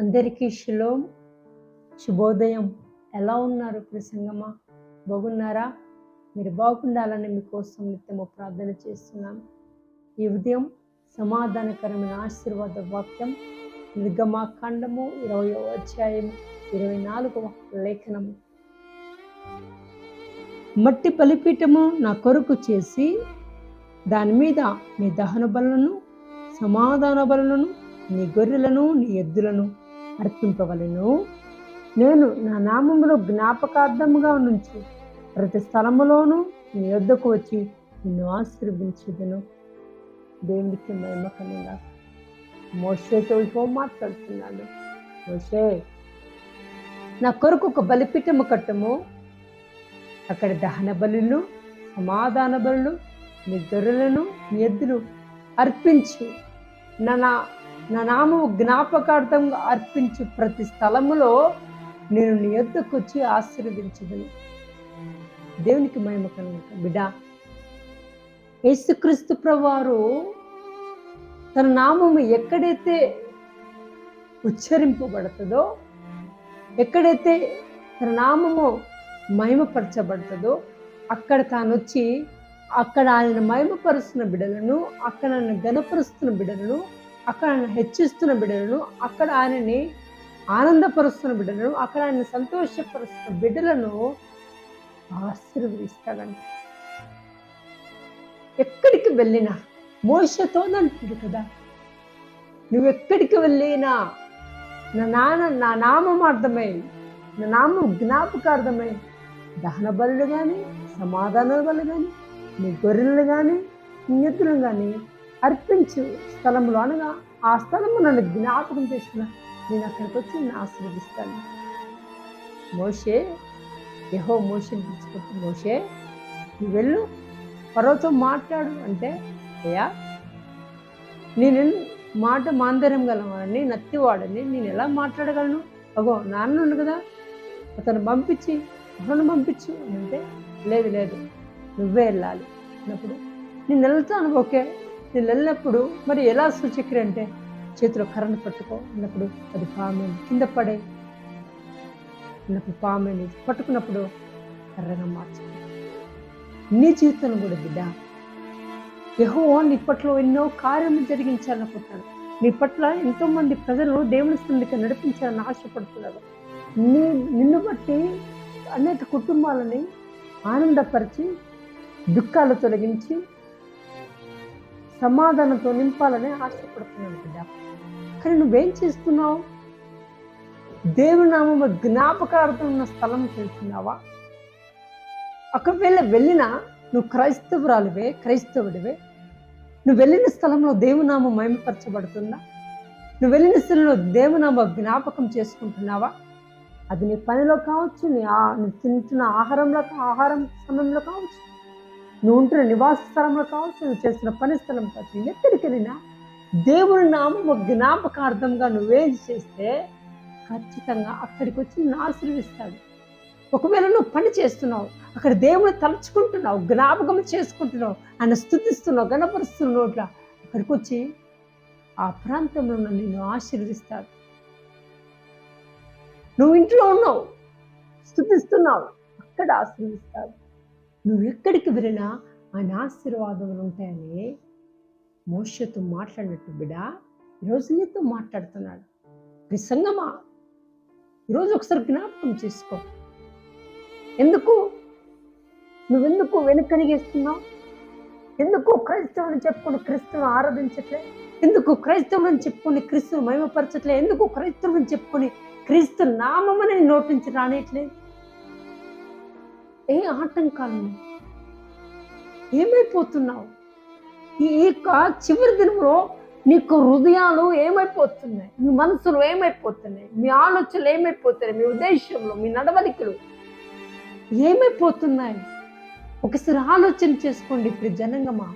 అందరికీ శిలోం. శుభోదయం. ఎలా ఉన్నారు ప్రసంగమా? బాగున్నారా? మీరు బాగుండాలని మీకోసం నిత్యము ప్రార్థన చేస్తున్నాను ఈ ఉదయం సమాధానకరమైన ఆశీర్వాద వాక్యం నిర్గమా కాండము ఇరవై అధ్యాయం ఇరవై నాలుగవ లేఖనము మట్టి బలిపీఠము నా కొరకు చేసి దాని మీద నీ దహన బలులను సమాధాన బలులను నీ గొర్రెలను నీ ఎద్దులను అర్పింపవలను. నేను నా నామములో జ్ఞాపకార్థముగా నుంచి ప్రతి స్థలములోనూ నీ వద్దకు వచ్చి నిన్ను ఆశీర్వించదును దేవునికి మహిమ మోసేతో మోషేతో ఇపో మాట్లాడుతున్నాడు. మోసే నా కొరకు ఒక బలిపీఠము కట్టము. అక్కడ దహన బలులు సమాధాన బలులు నీ గొర్రెలను నీ ఎద్దులు అర్పించు. నా నా- నా నామము జ్ఞాపకార్థంగా అర్పించు. ప్రతి స్థలములో నేను నీ యొద్దకు వచ్చి ఆశీర్వదించదని దేవునికి మహిమ కనుక బిడ్డ యేసుక్రీస్తు ప్రభువారు తన నామము ఎక్కడైతే ఉచ్చరింపబడుతుందో ఎక్కడైతే తన నామము మహిమపరచబడుతుందో అక్కడ తాను వచ్చి అక్కడ ఆయన మహిమపరుస్తున్న బిడ్డలను అక్కడ ఆయన గణపరుస్తున్న బిడ్డలను అక్కడ ఆయన హెచ్చిస్తున్న బిడ్డలను అక్కడ ఆయనని ఆనందపరుస్తున్న బిడ్డలను అక్కడ ఆయన సంతోషపరుస్తున్న బిడ్డలను ఆశీర్వదిస్తాడంట. ఎక్కడికి వెళ్ళినా మోసతోనంటుంది కదా నువ్వు ఎక్కడికి వెళ్ళినా నా నాన్న నా నామం అర్థమై నా నామం జ్ఞాపకార్థమై దహన బలుడు కానీ సమాధాన బలు కానీ నీ గొర్రెలను కానీ నీ కానీ అర్పించు స్థలంలో అనగా ఆ స్థలము నన్ను జ్ఞాపకం చేసిన నేను అక్కడికి వచ్చి నేను ఆశీర్వదిస్తాను. మోషే యహో మోషని పిలుచుకుంటూ మోషే నువ్వు వెళ్ళు. పరోతో మాట్లాడు అంటే అయ్యా నేను మాట మాందర్యం గలవాడిని నత్తివాడని నేను ఎలా మాట్లాడగలను? అగో నాన్న ఉండు కదా అతను పంపించి అతను పంపించు అంటే లేదు లేదు. నువ్వే వెళ్ళాలి. అన్నప్పుడు నేను వెళ్తాను ఓకే. నేను వెళ్ళినప్పుడు మరి ఎలా సూచక్రి అంటే చేతిలో కర్రను పట్టుకో. అన్నప్పుడు అది పామేని కింద పడే. అన్నప్పుడు పామేని పట్టుకున్నప్పుడు కర్రగా మార్చు. నీ జీవితం కూడా బిడ్డ. యహో నీ పట్ల ఎన్నో కార్యము జరిగించాలనుకుంటున్నాను నీ పట్ల ఎంతో మంది ప్రజలు దేవుని సందికి నడిపించాలని ఆశపడుతున్నారు. నీ నిన్ను బట్టి అనేక కుటుంబాలని ఆనందపరిచి దుఃఖాలు తొలగించి సమాధానంతో నింపాలని ఆశపడుతున్నాను కదా కానీ నువ్వేం చేస్తున్నావు? దేవునామ జ్ఞాపకార్థం ఉన్న స్థలం తెలుసున్నావా ఒకవేళ వెళ్ళినా నువ్వు క్రైస్తవురాలివే క్రైస్తవుడివే. నువ్వు వెళ్ళిన స్థలంలో దేవునామం మహిమపరచబడుతుందా? నువ్వు వెళ్ళిన స్థలంలో దేవునామ జ్ఞాపకం చేసుకుంటున్నావా? అది నీ పనిలో కావచ్చు నీ ఆ నువ్వు తింటున్న ఆహారంలో ఆహారం సమయంలో కావచ్చు. నువ్వు ఉంటున్న నివాస స్థలంలో కావచ్చు నువ్వు చేస్తున్న పని స్థలం కావచ్చు నువ్వు ఎక్కడికి వెళ్ళినా దేవుని నామము జ్ఞాపకార్థంగా నువ్వేది చేస్తే ఖచ్చితంగా అక్కడికి వచ్చి నిన్ను ఆశీర్విస్తాడు ఒకవేళ నువ్వు పని చేస్తున్నావు అక్కడ దేవుని తలుచుకుంటున్నావు జ్ఞాపకం చేసుకుంటున్నావు ఆయన స్థుతిస్తున్నావు గణపరుస్తున్నావు ఇట్లా అక్కడికి వచ్చి ఆ ప్రాంతంలో నిన్ను ఆశీర్వదిస్తాడు. నువ్వు ఇంట్లో ఉన్నావు స్థుతిస్తున్నావు అక్కడ ఆశీర్వదిస్తాడు. నువ్వు ఎక్కడికి వెళ్ళినా ఆయన ఆశీర్వాదములు ఉంటాయని మోషతో మాట్లాడినట్టు బిడ. ఈరోజు నీతో మాట్లాడుతున్నాడు. ప్రసంగమా? ఈరోజు ఒకసారి జ్ఞాపకం చేసుకో. ఎందుకు? నువ్వెందుకు వెనుకనిగేస్తున్నావు? ఎందుకు క్రైస్తవుని చెప్పుకుని క్రీస్తుని ఆరాధించట్లే? ఎందుకు క్రైస్తవులను చెప్పుకుని క్రీస్తుని మహిమపరచట్లే? ఎందుకు క్రైస్తవులను చెప్పుకుని క్రీస్తు నామమని నోటించి నోటి రానేట్లేదు ఏ ఆటంకాలు? ఏమైపోతున్నావు? ఈ చివరి దినంలో నీకు హృదయాలు ఏమైపోతున్నాయి? మీ మనసులు ఏమైపోతున్నాయి? మీ ఆలోచనలు ఏమైపోతున్నాయి? మీ ఉద్దేశంలో మీ నడవడికలు ఏమైపోతున్నాయి? ఒకసారి ఆలోచన చేసుకోండి ఇప్పుడు జనంగమా.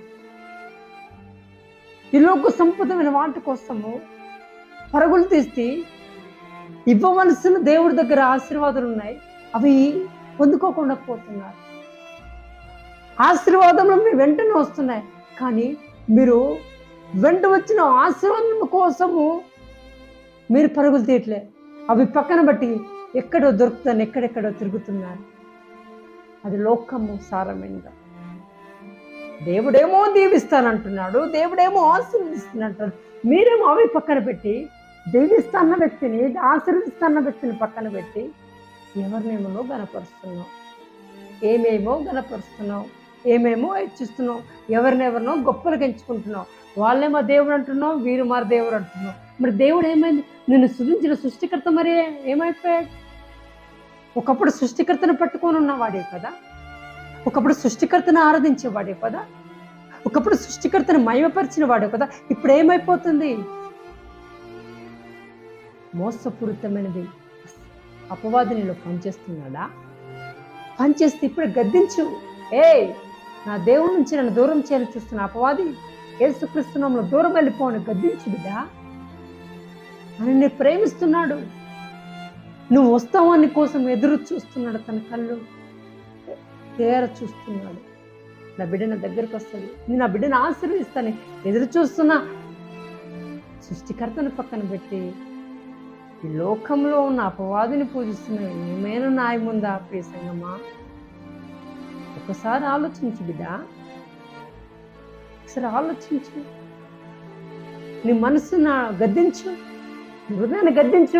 ఈ లోక సంపదమైన వాటి కోసము పరుగులు తీస్తే ఇవ్వవలసిన దేవుడి దగ్గర ఆశీర్వాదాలు ఉన్నాయి. అవి పొందుకోకుండా పోతున్నారు. ఆశీర్వాదములు మీ వెంటనే వస్తున్నాయి. కానీ మీరు వెంట వచ్చిన ఆశీర్వాదం కోసము మీరు పరుగులు తీయట్లే. అవి పక్కన బట్టి ఎక్కడో దొరుకుతాను ఎక్కడెక్కడో తిరుగుతున్నారు. అది లోకము సారమైనది దేవుడేమో దీవిస్తానంటున్నాడు దేవుడేమో ఆశీర్వదిస్తానంటున్నాడు. మీరేమో అవి పక్కన పెట్టి దీవిస్తాన్న వ్యక్తిని ఆశీర్వదిస్తాన్న వ్యక్తిని పక్కన పెట్టి ఎవరినేమో గనపరుస్తున్నావు ఏమేమో గనపరుస్తున్నావు ఏమేమో హెచ్చిస్తున్నావు ఎవరినెవరినో గొప్పలు ఎంచుకుంటున్నావు వాళ్ళేమో దేవుడు అంటున్నావు వీరు మరి దేవుడు అంటున్నావు మరి దేవుడు ఏమైంది? నిన్ను సృజించిన సృష్టికర్త మరి? ఏమైపోయాడు? ఒకప్పుడు సృష్టికర్తను పట్టుకొని ఉన్నవాడే కదా? ఒకప్పుడు సృష్టికర్తను ఆరాధించేవాడే కదా? ఒకప్పుడు సృష్టికర్తను మయమపరిచిన వాడే కదా? ఇప్పుడు ఏమైపోతుంది? మోసపూరితమైనది. అపవాదినిలో పనిచేస్తున్నాడా? పనిచేస్తే ఇప్పుడు గద్దించు. ఏ నా దేవుడి నుంచి నన్ను దూరం చేయాలని చూస్తున్న అపవాది ఏసుక్రీస్తునంలో దూరం వెళ్ళిపోను గద్దించు బిడ్డా. అని నేను ప్రేమిస్తున్నాడు. నువ్వు వస్తావని కోసం ఎదురు చూస్తున్నాడు తన కళ్ళు. తేర చూస్తున్నాడు. నా బిడ్డ నా దగ్గరకు వస్తుంది నేను నా బిడ్డను ఆశీర్వదిస్తాను. ఎదురు చూస్తున్నా. సృష్టికర్తను పక్కన పెట్టి ఈ లోకంలో ఉన్న అపవాదిని పూజిస్తున్న ఏమైనా న్యాయం ఉందా ప్రియ సంగమా? ఒకసారి ఆలోచించు బిడ్డ. ఒకసారి ఆలోచించు. నీ మనసు నా గద్దించు హృదయాన్ని గద్దించు.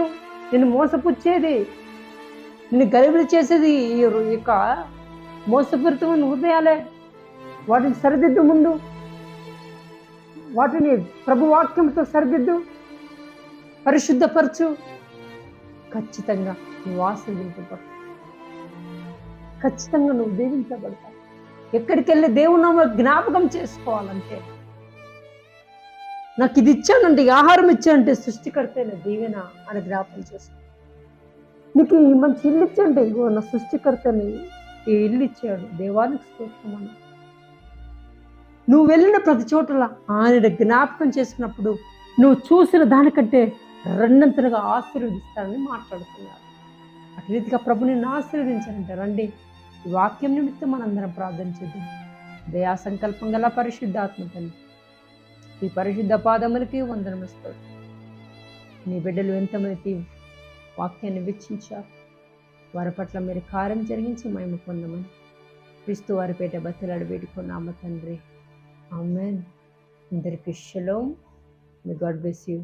నిన్ను మోసపుచ్చేది నిన్ను గరిబిలి చేసేది ఈ యొక్క మోసపూరితమైన హృదయాలే. వాటిని సరిదిద్దు ముందు. వాటిని ప్రభువాక్యంతో సరిదిద్దు. పరిశుద్ధపరచు. ఖచ్చితంగా నువ్వు ఖచ్చితంగా నువ్వు దీవించబడతావు. ఎక్కడికి వెళ్ళి దేవునామ జ్ఞాపకం చేసుకోవాలంటే నాకు ఇది ఇచ్చానంటే ఆహారం ఇచ్చానంటే సృష్టికర్తైన దీవెన అని జ్ఞాపకం చేసుకో. నీకు ఈ మంచి ఇల్లు ఇచ్చండి ఇగో నా సృష్టికర్తని ఈ ఇల్లు ఇచ్చాడు. దేవానికి స్తోత్రమని నువ్వు వెళ్ళిన ప్రతి చోటల ఆయన జ్ఞాపకం చేసినప్పుడు నువ్వు చూసిన దానికంటే రెండంతలుగా ఆశీర్వదిస్తానని మాట్లాడుతున్నారు. అటు రీతిగా ప్రభు నిన్ను ఆశీర్వదించారంటే రండి ఈ వాక్యం నిమిత్తం మనందరం ప్రార్థన చేద్దాం. దయా సంకల్పం గల పరిశుద్ధాత్మ ఈ పరిశుద్ధ పాదములకి వందనమిస్తాడు నీ బిడ్డలు ఎంతమంది వాక్యాన్ని వీక్షించారు? వారి పట్ల మీరు కార్యం జరిగించి మేము పొందమని క్రీస్తు వారి పేట బతులాడి వేడుకున్నామ తండ్రి. ఆమెన్. అందరికి షలోమ్ మీ గాడ్ బ్లెస్ యూ.